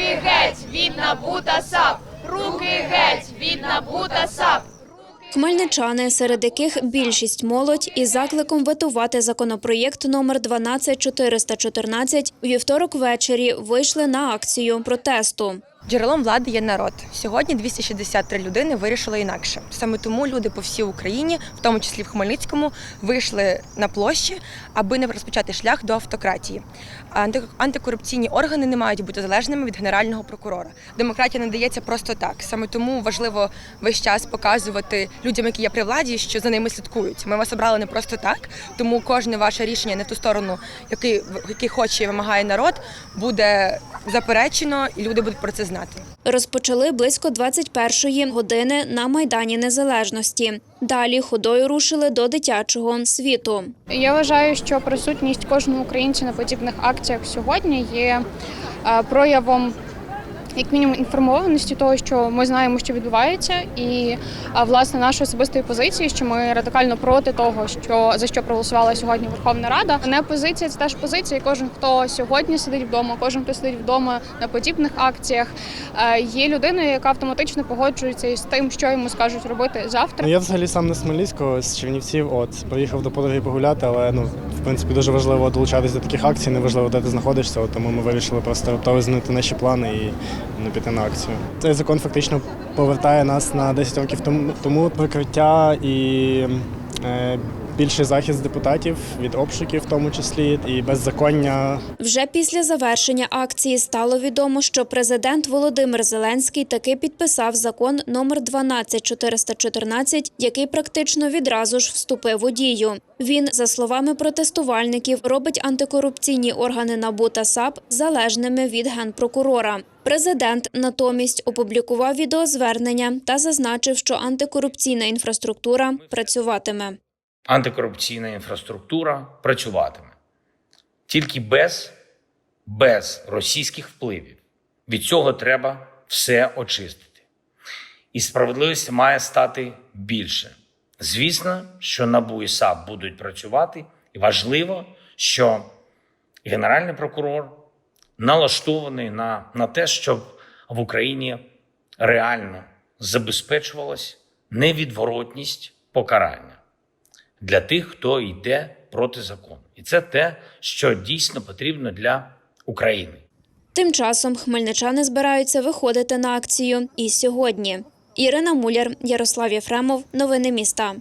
Руки геть від НАБУ та САП! Руки геть від НАБУ та САП! Хмельничани, серед яких більшість молодь, із закликом ветувати законопроєкт номер 12414 у вівторок ввечері вийшли на акцію протесту. Джерелом влади є народ. Сьогодні 263 людини вирішили інакше. Саме тому люди по всій Україні, в тому числі в Хмельницькому, вийшли на площі, аби не розпочати шлях до автократії. Анти- Антикорупційні органи не мають бути залежними від генерального прокурора. Демократія не дається просто так. Саме тому важливо весь час показувати людям, які є при владі, що за ними слідкують. Ми вас обрали не просто так, тому кожне ваше рішення не ту сторону, який, який хоче і вимагає народ, буде заперечено, і люди будуть про це знати. Розпочали близько 21-ї години на Майдані Незалежності. Далі ходою рушили до дитячого світу. Я вважаю, що присутність кожного українця на подібних акціях сьогодні є е, проявом. Як мінімум інформованості того, що ми знаємо, що відбувається, і власне нашої особистої позиції, що ми радикально проти того, що за що проголосувала сьогодні Верховна Рада. Не позиція це теж позиція. І Кожен, хто сьогодні сидить вдома, кожен, хто сидить вдома на подібних акціях, е, є людиною, яка автоматично погоджується із тим, що йому скажуть робити завтра. Ну, я взагалі сам не з Хмельницького, з Чернівців. От поїхав до подруги погуляти, але ну в принципі дуже важливо долучатися до таких акцій, неважливо, де ти знаходишся. От, тому ми вирішили просто раптово змінити наші плани і не піти на акцію. Цей закон фактично повертає нас на 10 років тому, тому прикриття і е, більший захист депутатів від обшуків, в тому числі, і беззаконня Вже після завершення акції стало відомо, що президент Володимир Зеленський таки підписав закон номер 12414, який практично відразу ж вступив у дію. Він, за словами протестувальників, робить антикорупційні органи НАБУ та САП залежними від генпрокурора. Президент натомість опублікував відеозвернення та зазначив, що антикорупційна інфраструктура працюватиме. Антикорупційна інфраструктура працюватиме. Тільки без, без російських впливів. Від цього треба все очистити. І справедливості має стати більше. Звісно, що НАБУ і САП будуть працювати, і важливо, що Генеральний прокурор налаштований на, на те, щоб в Україні реально забезпечувалась невідворотність покарання для тих, хто йде проти закону. І це те, що дійсно потрібно для України. Тим часом хмельничани збираються виходити на акцію і сьогодні. Ірина Муляр, Ярослав Єфремов. Новини міста.